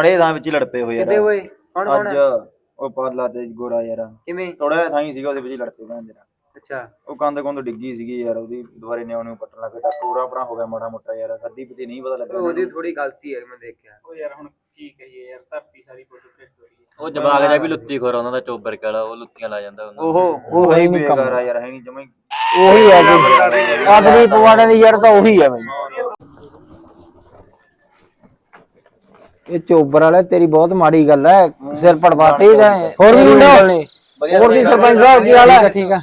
ਅੜੇ ਥਾਂ ਵਿੱਚ ਹੀ ਲੜ ਪਏ ਹੋਏ ਕਿੱਦੇ ਯਾਰ ਓਏ ਕੌਣ ਕੌਣ ਅੱਜ ਉਹ ਪਾਲਾ ਤੇ ਗੋਰਾ ਯਾਰ ਕਿਵੇਂ? ਥੋੜਾ ਥਾਂ ਹੀ ਸੀਗਾ ਉਹਦੇ ਵਿੱਚ ਹੀ ਲੜ ਪਏ ਭੈਣ ਦੇ ਨਾਲ ਅੱਛਾ। ਉਹ ਕੰਧ ਕੰਧ ਡਿੱਗੀ ਸੀਗੀ ਯਾਰ ਉਹਦੀ ਦੁਬਾਰੇ ਨਿਆਉ ਨੂੰ ਪੱਟਣ ਲੱਗੇ ਤਾਂ ਪੂਰਾ ਆਪਣਾ ਹੋ ਗਿਆ ਮਾੜਾ ਮੋਟਾ ਯਾਰ ਅੱਧੀ ਪਤੀ ਨਹੀਂ ਪਤਾ ਲੱਗਾ ਉਹਦੀ ਥੋੜੀ ਗਲਤੀ ਹੈ ਮੈਂ ਦੇਖਿਆ। ਉਹ ਯਾਰ ਹੁਣ ਕੀ ਕਹੀਏ ਯਾਰ ਧਰਤੀ ਸਾਰੀ ਫੋਟੋ ਭ੍ਰਿਸ਼ਟ ਹੋ ਰਹੀ ਹੈ। ਉਹ ਜਵਾਗ ਜਾ ਵੀ ਲੁੱਤੀ ਖੋਰ ਉਹਨਾਂ ਦਾ ਚੋਬਰ ਕਾਲਾ ਉਹ ਲੁੱਤੀਆਂ ਲਾ ਜਾਂਦਾ ਉਹਨਾਂ ਉਹ ਉਹ ਹੈ ਹੀ ਬੇਕਾਰ ਆ ਯਾਰ ਹੈ ਨਹੀਂ ਜਮਾ ਹੀ ਉਹੀ ਹੈ ਜੀ ਆਦਮੀ ਪਵਾੜਨ ਦੀ ਯਾਰ ਤਾਂ ਉਹੀ ਹੈ ਬਈ। ਇਹ ਚੋਬਰ ਵਾਲਾ ਤੇਰੀ ਬਹੁਤ ਮਾੜੀ ਗੱਲ ਹੈ ਸਿਰ ਪੜਵਾਤੇ ਹੀ ਰਹੇ ਹੋਰ ਵੀ ਮੁੰਡਾ? ਹੋਰ ਦੀ ਸਰਪੰਚ ਸਾਹਿਬ ਕੀ ਹਾਲ ਹੈ ਠੀਕ ਆ।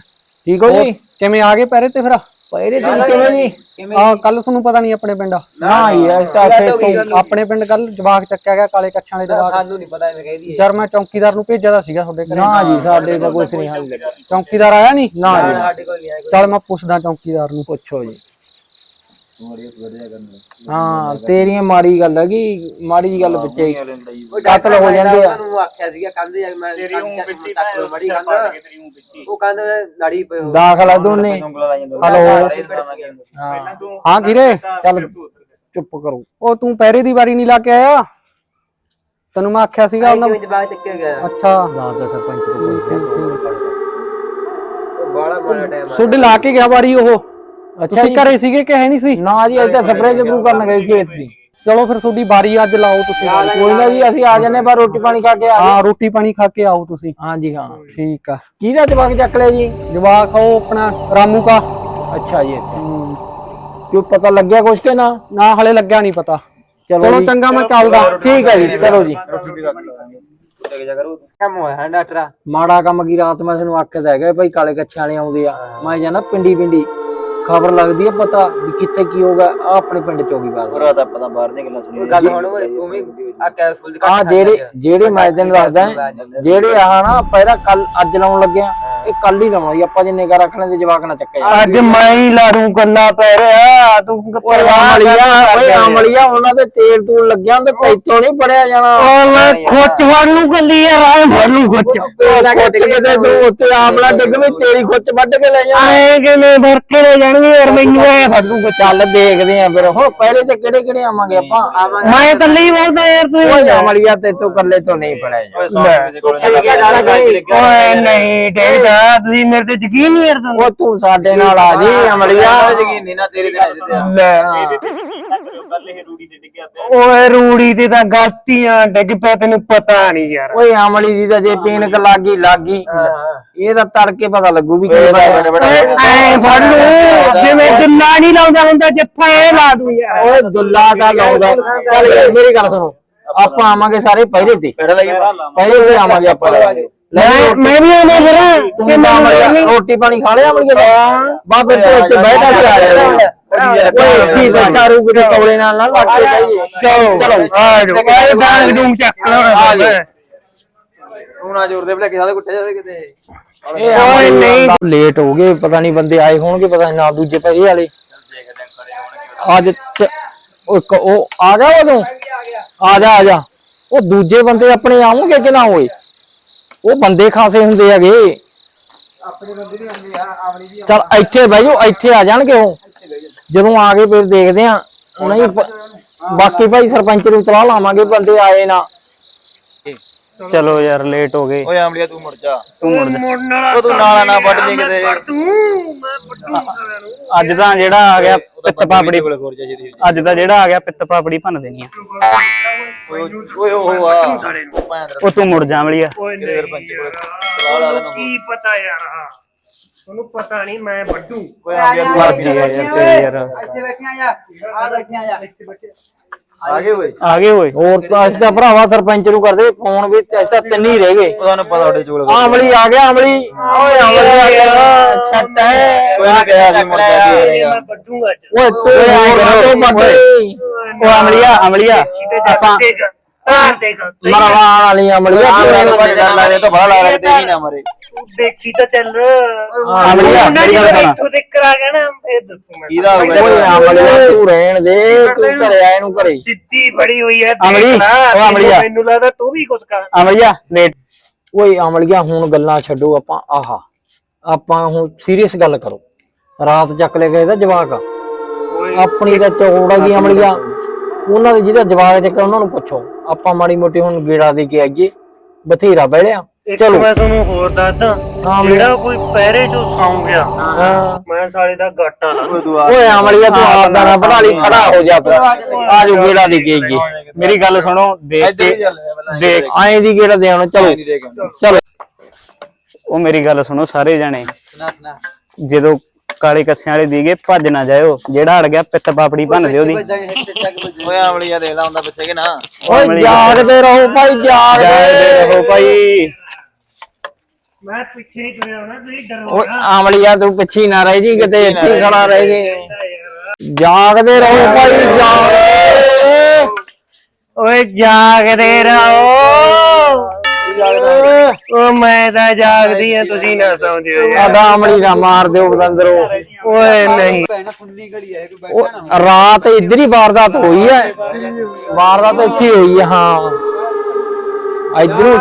ਠੀਕ ਹੋ ਜੀ? ਕਿਵੇਂ ਆ ਗਏ ਪਹਿਰੇ ਤੇ ਫਿਰ? ਪਹਿਰੇ ਦਿਨ ਕਿਵੇਂ ਜੀ? ਆ ਕੱਲ ਤੁਹਾਨੂੰ ਪਤਾ ਨਹੀਂ ਆਪਣੇ ਪਿੰਡ। ਨਾ ਯਾਰ ਤਾਂ ਤੋਂ ਆਪਣੇ ਪਿੰਡ ਕੱਲ ਜਵਾਕ ਚੱਕਿਆ ਗਿਆ ਕਾਲੇ ਕੱਛਾਂ ਵਾਲੇ ਜਵਾਕ। ਸਾਨੂੰ ਨਹੀਂ ਪਤਾ ਐਵੇਂ ਕਹਿਦੀ ਜਰ ਮੈਂ ਚੌਕੀਦਾਰ ਨੂੰ ਭੇਜਿਆ ਤਾਂ ਸੀਗਾ ਤੁਹਾਡੇ ਘਰੇ। ਨਾ ਜੀ ਸਾਡੇ ਤਾਂ ਕੁਝ ਨਹੀਂ ਹਾਲ ਲੱਗਾ ਚੌਕੀਦਾਰ ਆਇਆ ਨਹੀਂ ਨਾ ਜੀ। ਸਾਡੇ ਕੋਲ ਨਹੀਂ ਆਇਆ ਚਲ ਮੈਂ ਪੁੱਛਦਾ ਚੌਕੀਦਾਰ ਨੂੰ। ਪੁੱਛੋ ਜੀ। ਹਾਂ ਤੇਰੀਆਂ ਮਾੜੀ ਗੱਲ ਹੈ ਕਿ ਮਾੜੀ ਜੀ ਗੱਲ ਪਿੱਛੇ ਕਤਲ ਹੋ ਜਾਂਦੇ ਆ। ਉਹਨੂੰ ਆਖਿਆ ਸੀਗਾ ਕੰਧ ਜਾ ਮੈਂ ਤੇਰੀ ਉਂ ਪਿੱਛੇ ਤੱਕ ਬੜੀ ਪਿੱਛੇ। ਉਹ ਕੰਧ ਲੜੀ ਪਏ ਹੋ। ਦਾਖਲ ਆ ਦੋਨੇ ਹੈਲੋ। ਹਾਂ ਕਿਰੇ ਚੱਲ। ਚੁੱਪ ਕਰੋ। ਉਹ ਤੂੰ ਪਹਿਰੇ ਦੀ ਵਾਰੀ ਨਹੀਂ ਲਾ ਕੇ ਆਇਆ? ਤੈਨੂੰ ਮੈਂ ਆਖਿਆ ਸੀਗਾ ਉਹਨਾਂ ਕਿਵੇਂ ਜਵਾਬ ਚੱਕਿਆ ਗਿਆ? ਅੱਛਾ। ਦਾਦਾ ਸਰਪੰਚ ਤੋਂ ਪੁੱਛਿਆ। ਉਹ ਬਾਲਾ ਬਾਲਾ ਟਾਈਮ ਤੁਹਾਡੇ ਲਾ ਕੇ ਗਿਆ ਵਾਰੀ ਉਹ। ਅੱਛਾ ਤੁਸੀਂ ਜੀ। ਘਰੇ ਸੀਗੇ ਕਿ ਹੈ ਨਹੀਂ ਸੀ? ਨਾ ਜੀ ਇੱਥੇ ਸਪਰੇਅ ਜਬਰੂ ਕਰਨ ਗਏ ਖੇਤ ਸੀ ਚਲੋ ਫਿਰ ਤੁਹਾਡੀ ਵਾਰੀ ਅੱਜ ਲਾਓ ਤੁਸੀਂ। ਕੋਈ ਨਾ ਜੀ ਅਸੀਂ ਆ ਜੰਨੇ ਪਰ ਰੋਟੀ ਪਾਣੀ ਖਾ ਕੇ ਆ ਹਾਂ ਰੋਟੀ ਪਾਣੀ ਖਾ ਕੇ ਆਓ ਤੁਸੀਂ। ਹਾਂ ਜੀ ਹਾਂ। ਠੀਕ ਆ। ਕਿਹਦਾ ਜਵਾਕ ਚੱਕ ਲਿਆ ਜੀ? ਜਵਾਕ ਉਹ ਆਪਣਾ ਰਾਮੂ ਕਾ। ਅੱਛਾ ਜੀ ਕਿਉਂ ਪਤਾ ਲੱਗਿਆ ਕੁਛ ਕੇ ਨਾ? ਨਾ ਹਲੇ ਲੱਗਿਆ ਨਹੀਂ ਪਤਾ। ਚਲੋ ਚੰਗਾ ਮੈਂ ਚੱਲਦਾ। ਠੀਕ ਹੈ ਜੀ ਚਲੋ ਜੀ। ਰੋਟੀ ਵੀ ਰੱਖ ਲਾਂਗੇ ਲੈ ਕੇ ਜਾ ਕਰੋ। ਕੰਮ ਹੋਇਆ ਹੈ ਡਾਕਟਰਾ। ਮਾੜਾ ਕੰਮ ਕੀ ਰਾਤ ਮੈਂ ਤੁਹਾਨੂੰ ਆਖਿਆ ਤਾਂ ਹੈਗਾ ਭਾਈ ਕਾਲੇ ਕੱਛਾਂ ਵਾਲੇ ਆਉਂਦੇ ਆ। ਮੈਂ ਜਾਣਾ ਪਿੰਡੀ ਪਿੰਡੀ ਖਬਰ ਲੱਗਦੀ ਹੈ ਪਤਾ ਵੀ ਕਿੱਥੇ ਕੀ ਹੋਗਾ ਆ ਆਪਣੇ ਪਿੰਡ ਚੋਗੀ ਬਾਰ ਪੂਰਾ ਤਾਂ ਪਤਾ ਬਾਹਰ ਦੀਆਂ ਗੱਲਾਂ ਸੁਣੀ ਗੱਲ ਹੁਣ ਓਏ ਤੂੰ ਵੀ ਆ ਕੈਸਫੁਲ ਚ ਆ ਜਿਹੜੇ ਜਿਹੜੇ ਮੈਂ ਤੈਨੂੰ ਦੱਸਦਾ ਜਿਹੜੇ ਆਹ ਨਾ ਪਹਿਲਾਂ ਕੱਲ ਅੱਜ ਲਾਉਣ ਲੱਗਿਆ ਇਹ ਕੱਲ ਹੀ ਲਾਉਣਾ ਜੀ ਆਪਾਂ ਜੇ ਨਿਗਾ ਰੱਖ ਲੈਂਦੇ ਜਵਾਕ ਨਾ ਚੱਕਿਆ। ਅੱਜ ਮੈਂ ਹੀ ਲਾ ਦੂੰ ਗੱਲਾਂ ਪੈ ਰਿਹਾ ਤੂੰ ਓਏ ਆਮਲੀਆ ਓਏ ਆਮਲੀਆ ਉਹਨਾਂ ਦੇ ਤੇਲ ਤੂਲ ਲੱਗਿਆ ਹੁੰਦੇ ਤੈਥੋਂ ਨਹੀਂ ਪੜਿਆ ਜਾਣਾ। ਮੈਂ ਖੁੱਚ ਗੱਲੀ ਯਾਰ ਆਏ ਫੜ ਨੂੰ ਖੁੱਚ। ਖੁੱਚ ਕਿਤੇ ਤੂੰ ਉੱਤੇ ਆਮਲਾ ਡਿੱਗ ਵੀ ਤੇਰੀ ਖੁੱਚ ਵੱਢ ਕੇ ਲੈ ਜਾਣਾ ਆਏ ਕਿਵੇਂ ਵਰਕੇ ਲੈ ਜਾਣਗੇ ਯਾਰ ਮੈਨੂੰ ਐ ਫੜ ਨੂੰ ਚੱਲ ਦੇਖਦੇ ਆਂ ਫਿਰ। ਹੋ ਪਹਿਲੇ ਤੇ ਕਿਹੜੇ ਕਿਹੜੇ ਆਵਾਂਗੇ ਆਪਾਂ? ਮੈਂ ਇਕੱਲੇ ਹੀ ਬੋਲਦਾ ਯਾਰ ਤੂੰ। ਓਏ ਆਮਲੀਆ ਤੇ ਤੂੰ ਕੱਲੇ ਤੋਂ ਨਹੀਂ ਪੜਿਆ ਓਏ ਨਹੀਂ ਡੇਡਾ ਤੁਸੀਂ ਮੇਰੇ ਤੇ ਯਕੀਨ ਨਹੀਂ ਯਾਰ ਉਹ ਤੂੰ ਸਾਡੇ ਨਾਲ ਆ ਜੀ ਅਮਲੀਆ। ਯਕੀਨ ਨਹੀਂ ਨਾ ਤੇਰੇ ਤੇ ਨਹੀਂ ਲੈ। ਕੱਲ ਇਹ ਰੂੜੀ ਤੇ ਡਿੱਗਿਆ ਪਿਆ। ਓਏ ਰੂੜੀ ਤੇ ਤਾਂ ਗਲਤੀਆਂ ਡਿੱਗ ਪਿਆ ਤੈਨੂੰ ਪਤਾ ਨਹੀਂ ਯਾਰ। ਓਏ ਅਮਲੀ ਦੀ ਤਾਂ ਜੇ। ਪੀਣਕ ਲੱਗੀ ਲੱਗੀ ਇਹ ਤਾਂ ਤੜਕੇ ਪਤਾ ਲੱਗੂ ਵੀ ਕੀ। ਐ ਫੜ ਨੂੰ ਜਿਵੇਂ ਦੁੱਲਾ ਨਹੀਂ ਲਾਉਂਦਾ ਹੁੰਦਾ ਜੱਫਾ ਐ ਲਾ ਦੂੰ ਯਾਰ। ਓਏ ਦੁੱਲਾ ਦਾ ਲਾਉਂਦਾ। ਚੱਲ ਯਾਰ ਮੇਰੀ ਗੱਲ ਸੁਣੋ। ਆਪਾਂ ਆਵਾਂਗੇ ਸਾਰੇ ਪਹਿਰੇ ਤੇ। ਪਹਿਲਾਂ ਲਾਈਏ। ਪਹਿਰੇ ਤੇ ਆਵਾਂਗੇ ਆਪਾਂ ਲੈ ਮੈਂ ਮੈਂ ਵੀ ਆਉਣਾ ਫਿਰ। ਤੂੰ ਤਾਂ ਰੋਟੀ ਪਾਣੀ ਖਾ ਲਿਆ ਅਮਲੀਆ ਦਾ ਬਾਬੇ ਤੂੰ ਇੱਥੇ ਬੈਠਾ ਕੇ ਆ ਜਾ। ਓਏ ਕੀ ਬੈਠਾ ਰੂ ਕਿਤੇ ਕੌਲੇ ਨਾਲ ਨਾ ਲੱਗ ਕੇ ਜਾਈਏ। ਚਲੋ। ਚਲੋ। ਆ ਜਾਓ ਓਏ ਡਾਂਗ ਡੂੰਗ ਚੱਕ ਲਓ ਆ ਜਾਓ। ਹੁਣ ਨਾ ਜ਼ੋਰ ਦੇ ਭਲੇ ਕਿਸੇ ਦਾ ਕੁੱਟਿਆ ਜਾਵੇ ਕਿਤੇ। ਇਹ ਓਏ ਨਹੀਂ। ਲੇਟ ਹੋ ਗਏ ਪਤਾ ਨਹੀਂ ਬੰਦੇ ਆਏ ਹੋਣਗੇ ਪਤਾ ਨਹੀਂ ਨਾ ਦੂਜੇ ਪਹਿਰੇ ਵਾਲੇ। ਅੱਜ ਇੱਕ ਉਹ ਆ ਗਿਆ ਉਦੋਂ ਆ ਜਾ ਆ ਜਾ। ਉਹ ਦੂਜੇ ਬੰਦੇ ਆਪਣੇ ਆਉਣਗੇ ਕਿ ਨਾ ਹੋਏ? ਉਹ ਬੰਦੇ ਖਾਸੇ ਹੁੰਦੇ ਹੈਗੇ। ਚਲ ਇੱਥੇ ਬਹਿ ਜਾਓ ਇੱਥੇ ਆ ਜਾਣਗੇ ਉਹ। ਜਦੋਂ ਆ ਗਏ ਫਿਰ ਦੇਖਦੇ ਆ ਨਹੀਂ ਬਾਕੀ ਭਾਈ ਸਰਪੰਚ ਨੂੰ ਤਲਾਹ ਲਾਵਾਂਗੇ ਬੰਦੇ ਆਏ ਨਾ। ਚਲੋ ਯਾਰ ਲੇਟ ਹੋ ਗਏ। ਓਏ ਆਮਲੀਆ ਤੂੰ ਮੁੜ ਜਾ। ਤੂੰ ਮੁੜ ਜਾ। ਉਹ ਤੂੰ ਨਾਲਾ ਨਾ ਵੱਢ ਲਈ ਕਿਤੇ। ਅੱਜ ਤਾਂ ਜਿਹੜਾ ਆ ਗਿਆ ਪਿੱਤ ਪਾਪੜੀ। ਕੋਲੇ ਖੋਰ ਜਾ ਜੀ ਅੱਜ ਤਾਂ ਜਿਹੜਾ ਆ ਗਿਆ ਪਿੱਤ ਪਾਪੜੀ ਭੰਨ ਦੇਣੀ ਆ। ਓਏ ਉਹ ਆ। ਮੈਂ ਉਹ ਤੂੰ ਮੁੜ ਜਾ ਵਲੀਆ ਸਰਪੰਚ ਕੋਲੇ? ਸਵਾਲ ਆ ਦੇਣਾ ਕੀ ਪਤਾ ਯਾਰ ਤੁਹਾਨੂੰ ਪਤਾ ਨਹੀਂ ਮੈਂ ਵੱਡੂ। ਓਏ ਆਮਲੀਆ ਤੂੰ ਆ ਯਾਰ ਤੇਰੀ ਯਾਰ। ਇੱਥੇ ਬੈਠੇ ਆ ਜਾ ਆ ਬੈਠੇ ਆ ਜਾ ਆ। ਗਏ ਓਏ ਆ ਗਏ ਓਏ ਹੋਰ ਤਾਂ ਅਸੀਂ ਤਾਂ ਭਰਾਵਾ ਸਰਪੰਚ ਨੂੰ ਕਰਦੇ ਫੋਨ ਵੀ ਅਸੀਂ ਤਾਂ ਤਿੰਨ ਹੀ ਰਹਿ ਗਏ। ਉਹ ਤੁਹਾਨੂੰ ਪਤਾ ਤੁਹਾਡੇ ਚੋਲ ਆ ਅਮਲੀ ਆ ਗਿਆ ਅਮਲੀ ਓਏ ਅਮਲੀ ਆ ਗਿਆ। ਛੱਟ ਹੈ ਓਏ ਨਾ ਕਿਹਾ ਸੀ ਮੁੜ ਜਾ ਕੇ ਮੈਂ ਵੱਡੂਗਾ ਓਏ ਤੂੰ ਹੋਰ ਨਾ ਤੂੰ ਉਹ ਅਮਲੀਆ ਅਮਲੀਆ ਆਪਾਂ ਤਾਰ ਦੇਖ ਮਰਵਾਣ ਵਾਲੀ ਅਮਲੀ ਆ ਆਮਲੀਆ ਨੂੰ ਬੜਾ ਡਰ ਲੱਗਦਾ ਤਾਂ ਨਾ ਦੇਖੀ ਤਾਂ ਚੱਲ। ਅਮਲੀਆ ਮੇਰੀ ਗੱਲ ਸੁਣ। ਇੱਥੋਂ ਦੇ ਕਰਾ ਗਿਆ ਨਾ ਇਹ ਦੱਸੂ ਮੈਂ ਇਹਦਾ ਹੋ ਓਏ ਗਿਆ ਤੂੰ ਰਹਿਣ ਦੇ ਤੂੰ ਘਰੇ ਆਏ ਨੂੰ ਘਰੇ। ਸਿੱਧੀ ਬੜੀ ਹੋਈ ਹੈ ਅਮਲੀ, ਦੇਖ ਲਾ, ਉਹ ਅਮਲੀਆ। ਮੈਨੂੰ ਲੱਗਦਾ ਤੂੰ ਵੀ ਕੁਛ ਕਰ। ਅਮਲੀਆ ਲੇਟ ਓਏ ਅਮਲੀਆ ਹੁਣ ਗੱਲਾਂ ਛੱਡੋ ਆਪਾਂ ਆਹਾ। ਆਪਾਂ ਹੁਣ ਸੀਰੀਅਸ ਗੱਲ ਕਰੋ। ਰਾਤ ਚੱਕ ਲੈ ਗਏ ਦਾ ਜਵਾਕ ਆਪਣੀ ਤਾਂ ਚੌੜਾ ਗਈ ਅਮਲੀਆ। ਉਹਨਾਂ ਦੇ ਜਿਹਦਾ ਜਵਾਬ ਚੱਕਿਆ ਉਹਨਾਂ ਨੂੰ ਪੁੱਛੋ ਆਪਾਂ ਮਾੜੀ ਮੋਟੀ ਹੁਣ ਗੇੜਾ ਦੇ ਕੇ ਆਈਏ ਬਥੇਰਾ ਬਹਿੜਿਆ ਇੱਕ ਚਲੋ। ਮੈਂ ਤੁਹਾਨੂੰ ਹੋਰ ਦੱਸਦਾ ਹਾਂ ਜਿਹੜਾ ਕੋਈ ਪਹਿਰੇ ਚੋਂ ਸੌਂ ਗਿਆ ਹਾਂ। ਮੈਂ ਸਾਲੇ ਦਾ ਗਾਟਾ ਲਾ ਓਏ ਅਮਲੀਆ ਤੂੰ ਆਪ ਦਾ ਨਾ ਬਣਾ ਲਈ ਖੜਾ ਹੋ ਜਾ ਫਿਰ ਆ ਜੋ ਗੇੜਾ ਦੇ ਕੇ ਆਈਏ। ਮੇਰੀ ਗੱਲ ਸੁਣੋ ਦੇਖ ਇੱਧਰ ਹੀ ਕੇ ਚੱਲ ਪਹਿਲਾਂ ਦੇਖ ਆਏ ਦੀ ਗੇੜਾ ਦੇ ਆਉਣਾ ਚਲੋ। ਦੇ ਚਲੋ। ਉਹ ਮੇਰੀ ਗੱਲ ਸੁਣੋ ਸਾਰੇ ਜਣੇ। ਜਦੋਂ ਕਾਲੇ ਕੱਸਿਆਂ ਵਾਲੇ ਦੀਗੇ ਭੱਜ ਨਾ ਜਾਇਓ। ਜਿਹੜਾ ਅੜ ਗਿਆ ਪਿੱਤ ਪਾਪੜੀ ਭੰਨ ਦਿਓ ਵੱਜਾਂਗੇ ਓਏ ਆਮਲੀਆ ਦੇਖ ਲਾ ਹੁੰਦਾ ਪਿੱਛੇ ਕਿ ਨਾ। ਓਏ ਜਾਗਦੇ ਰਹੋ ਭਾਈ ਜਾਗਦੇ। ਜਾਗਦੇ ਰਹੋ ਭਾਈ। ਮੈਂ ਪਿੱਛੇ ਹੀ ਤੁਰਿਆ ਹੋਣਾ ਤੁਸੀਂ ਡਰੋ ਓਏ ਆਮਲੀਆ ਤੂੰ ਪਿੱਛੇ ਨਾ ਰਹਿ ਜੀ ਕਿਤੇ ਇੱਥੇ ਖੜਾ ਰਹਿ ਜੀ। ਜਾਗਦੇ ਰਹੋ ਭਾਈ ਜਾਗਦੇ। ਓਏ ਜਾਗਦੇ ਰਹੋ। ਓ ਮੈਂ ਤਾਂ ਜਾਗਦੀ ਆ ਤੁਸੀਂ ਨਾ ਸਮਝਿਓ ਯਾਰ। ਸਾਡਾ ਆਮਲੀ ਨਾ ਮਾਰ ਦਿਓ ਬਦੰਦਰੋ ਓਏ ਨਹੀਂ। ਭੈਣਾ ਫੁੱਲੀ ਘੜੀ ਹੈ ਕੋਈ ਉਹ ਬੈਠਾ ਨਾ ਰਾਤ ਇੱਧਰ ਹੀ ਵਾਰਦਾਤ ਹੋਈ ਹੈ। ਵਾਰਦਾਤ ਇੱਥੇ ਹੀ ਹੋਈ ਹੈ ਹਾਂ। ਇਧਰੋਂ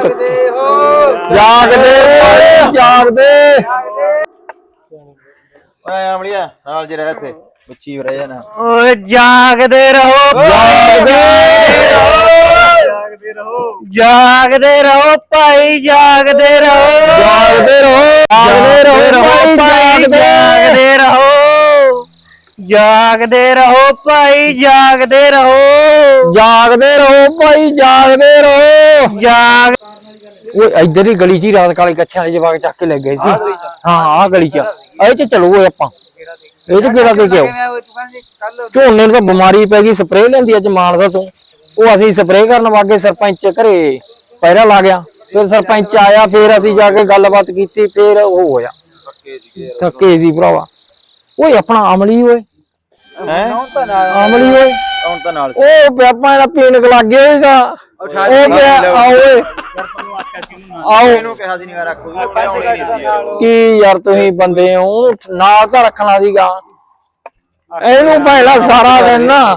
ਜਾਗਦੇ ਜਾਗਦੇ ਓਏ ਆਮਲੀਆ ਨਾਲ ਜੇ ਰਹਿ ਇੱਥੇ। ਬੱਚੀ ਰਹਿ ਜਾਣਾ। ਓਏ ਜਾਗਦੇ ਰਹੋ। ਜਾਗਦੇ ਰਹੋ। ਜਾਗਦੇ ਰਹੋ। ਭਾਈ ਜਾਗਦੇ ਰਹੋ। ਜਾਗਦੇ ਰਹੋ। ਜਾਗਦੇ ਰਹੋ ਭਾਈ ਜਾਗਦੇ ਜਾਗਦੇ ਰਹੋ। ਜਾਗਦੇ ਰਹੋ ਭਾਈ ਜਾਗਦੇ ਰਹੋ। ਜਾਗਦੇ ਰਹੋ ਭਾਈ ਜਾਗਦੇ ਰਹੋ। ਜਾਗ ਓਏ ਇੱਧਰ ਹੀ ਗਲੀ 'ਚ ਹੀ ਰਾਤ ਕਾਲੇ ਕੱਛਾਂ ਵਾਲੇ ਜਵਾਕ ਚੱਕ ਕੇ ਲੈ ਗਏ ਸੀ। ਹਾਂ ਆਹ ਗਲੀ 'ਚ। ਇਹ 'ਚ ਚਲੋ ਓਏ ਆਪਾਂ। ਇਹ 'ਚ ਕਿਹੜਾ ਦੇ ਕੇ ਆਓ ਉਹ ਝੋਨੇ ਨੂੰ ਤਾਂ ਬਿਮਾਰੀ ਪੈ ਗਈ ਸਪਰੇਅ ਲੈਂਦੀ ਅੱਜ ਮਾਨਦਾ ਤੂੰ। ਉਹ ਅਸੀਂ ਸਪਰੇਅ ਕਰਨ ਵਾਗੇ ਸਰਪੰਚ ਘਰੇ ਪਹਿਰਾ ਲਾ ਗਿਆ। ਫਿਰ ਸਰਪੰਚ ਆਇਆ ਫਿਰ ਅਸੀਂ ਜਾ ਕੇ ਗੱਲਬਾਤ ਕੀਤੀ ਫਿਰ ਉਹ ਹੋਇਆ। ਥੱਕੇ ਸੀ ਭਰਾਵਾ। ਓਏ ਆਪਣਾ ਅਮਲੀ ਓਏ। ਹੈ? ਅਮਲੀ ਓਏ। ਹੁਣ ਤਾਂ ਨਾਲ ਉਹ ਪਿਆਪਾ ਇਹਦਾ ਪੀਣ ਲੱਗ ਗਿਆ ਹੋਏਗਾ ਉਹ ਪਿਆ ਆ ਓਏ। ਆਓ। ਇਹਨੂੰ ਕਿਹਾ ਸੀ ਨਹੀਂ ਮੈਂ ਰੱਖੂ। ਕੀ ਯਾਰ ਤੁਸੀਂ ਬੰਦੇ ਹੋ ਨਾਲ ਤਾਂ ਰੱਖਣਾ ਸੀਗਾ। ਇਹਨੂੰ ਪਹਿਲਾਂ ਸਾਰਾ ਦਿਨ। ਨਾ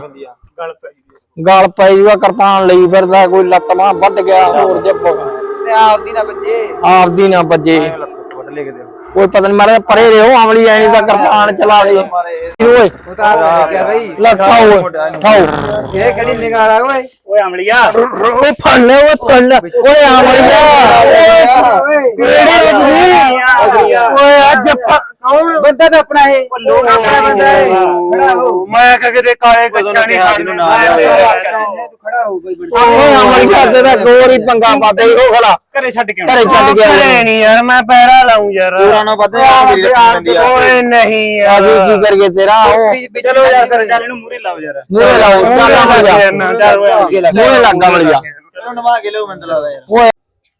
ਗੱਲ ਪੈ ਜੂਗਾ ਕਿਰਪਾਨ ਲਈ ਫਿਰਦਾ ਕੋਈ ਲੱਤ ਬਾਂਹ ਵੱਢ ਗਿਆ ਹੋਰ ਜੱਬ ਤੇ ਆਪਦੀ ਨਾ ਬੱਜੇ ਆਪਦੀ ਨਾ ਵੱਜੇ। ਲੱਤ ਵੱਢ ਲੈ ਕੇ ਦੇ ਕੋਈ ਪਤਾ ਨਹੀਂ ਮਾਰੇ ਪਰੇ ਰਹੋ ਅਮਲੀ ਐ ਨਹੀਂ ਤਾਂ ਕਿਰਪਾਨ ਚਲਾ ਦੇ। ਓਏ। ਉਤਾਰ ਲੱਗਿਆ ਬਈ। ਲੱਠਾ ਓਏ ਠਾਓ ਇਹ ਕਿਹੜੀ ਨਿਗਾਹ ਆ ਓਏ? ਓਏ ਅਮਲੀਆ ਓਏ ਫੜ ਲੈ ਓਏ ਲੈ। ਓਏ ਅਮਲੀਆ ਓਏ ਕਿਹੜੀ ਓਏ ਅੱਜ ਬੰਦਾ ਤਾਂ ਆਪਣਾ ਇਹ। ਆਪਣਾ ਬੰਦਾ ਇਹ। ਖੜਾ ਹੋ। ਮੈਂ ਕਿਹਾ ਕਿਤੇ ਕਾਲੇ ਕੱਚਾ ਨਹੀਂ ਕਿਹਾ ਸੀ ਇਹਨੂੰ ਨਾਲ ਲੈ ਤੂੰ ਖੜਾ ਹੋ ਬਈ ਬੰਦਾ। ਓਏ ਅਮਲੀਆ ਤੇਰਾ ਗੋਰੀ ਪੰਗਾ ਪਾਦੇ ਉਹ ਖੜਾ ਘਰੇ ਛੱਡ ਕੇ ਘਰੇ ਛੱਡ ਗਿਆ ਘਰੇ ਨਹੀਂ ਯਾਰ ਮੈਂ ਪੈਰਾ ਲਾਉਂ ਯਾਰ। ਪੂਰਾ ਨਾ ਵੱਧ ਮੇਰੀ ਓਏ ਨਹੀਂ ਯਾਰ। ਆਜੀ ਕੀ ਕਰੀਏ ਤੇਰਾ? ਉਹ। ਚਲੋ ਯਾਰ ਫਿਰ ਚੱਲ ਇਹਨੂੰ ਮੂਰੇ ਲਾਓ ਯਾਰ। ਮੂਹਰੇ ਲਾਓ ਚੱਲ ਚੱਲ ਓਏ। ਮੂਹਰੇ ਲੱਗ ਅਮਲੀਆ ਇਹਨੂੰ ਨਵਾ ਕੇ ਲਿਓ ਮੈਨੂੰ ਲੱਗਦਾ ਯਾਰ। ਓਏ।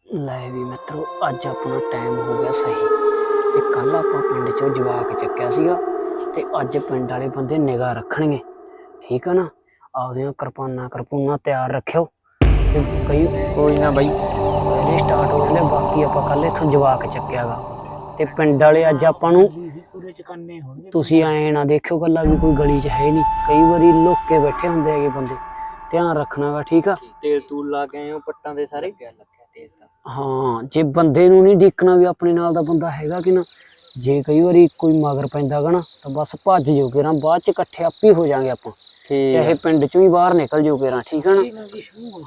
ਲੈ ਵੀ ਮਿੱਤਰੋ ਅੱਜ ਆਪਣਾ ਟਾਈਮ ਹੋ ਗਿਆ ਸਹੀ। ਤੇ ਕੱਲ ਆਪਾਂ ਪਿੰਡ ਚੋਂ ਜਵਾਕ ਚੱਕਿਆ ਸੀਗਾ ਤੇ ਅੱਜ ਪਿੰਡ ਵਾਲੇ ਬੰਦੇ ਨਿਗਾਹ ਰੱਖਣਗੇ, ਠੀਕ ਆ ਨਾ? ਆਪਦੀਆਂ ਕਿਰਪਾਨਾਂ ਕਿਰਪੂਨਾ ਤਿਆਰ ਰੱਖਿਓ। ਤੇ ਕਈ ਕੋਈ ਨਾ ਬਾਈ, ਪਹਿਲੇ ਸਟਾਰਟ ਹੋ ਜਾਂਦੇ, ਬਾਕੀ ਆਪਾਂ ਕੱਲ ਇੱਥੋਂ ਜਵਾਕ ਚੱਕਿਆਗਾ। ਤੇ ਪਿੰਡ ਵਾਲੇ ਅੱਜ ਆਪਾਂ ਨੂੰ ਤੁਸੀਂ ਐਂ ਨਾ ਦੇਖਿਓ ਗੱਲਾਂ ਵੀ ਕੋਈ ਗਲੀ 'ਚ ਹੈ ਨਹੀਂ। ਕਈ ਵਾਰੀ ਲੁੱਕ ਕੇ ਬੈਠੇ ਹੁੰਦੇ ਹੈਗੇ ਬੰਦੇ, ਧਿਆਨ ਰੱਖਣਾ ਵਾ ਠੀਕ ਆ? ਤੇਲ ਤੂਲ ਲਾ ਕੇ ਆਏ ਹੋ ਪੱਟਾਂ ਦੇ ਸਾਰੇ? ਹਾਂ ਜੇ ਬੰਦੇ ਨੂੰ ਨਹੀਂ ਦੇਖਣਾ ਵੀ ਆਪਣੇ ਨਾਲ ਦਾ ਬੰਦਾ ਹੈਗਾ ਕਿ ਨਾ ਜੇ ਕਈ ਵਾਰੀ ਕੋਈ ਮਗਰ ਪੈਂਦਾ ਗਾ ਨਾ ਤਾਂ ਬਸ ਭੱਜ ਜਾਓ ਕਿਰਾਂ ਬਾਅਦ ਚ ਇਕੱਠੇ ਆਪੇ ਹੋ ਜਾਾਂਗੇ ਆਪਾਂ। ਚਾਹੇ ਪਿੰਡ ਚੋਂ ਹੀ ਬਾਹਰ ਨਿਕਲ ਜਾਓ ਕਿਰਾਂ ਠੀਕ ਹੈ ਨਾ?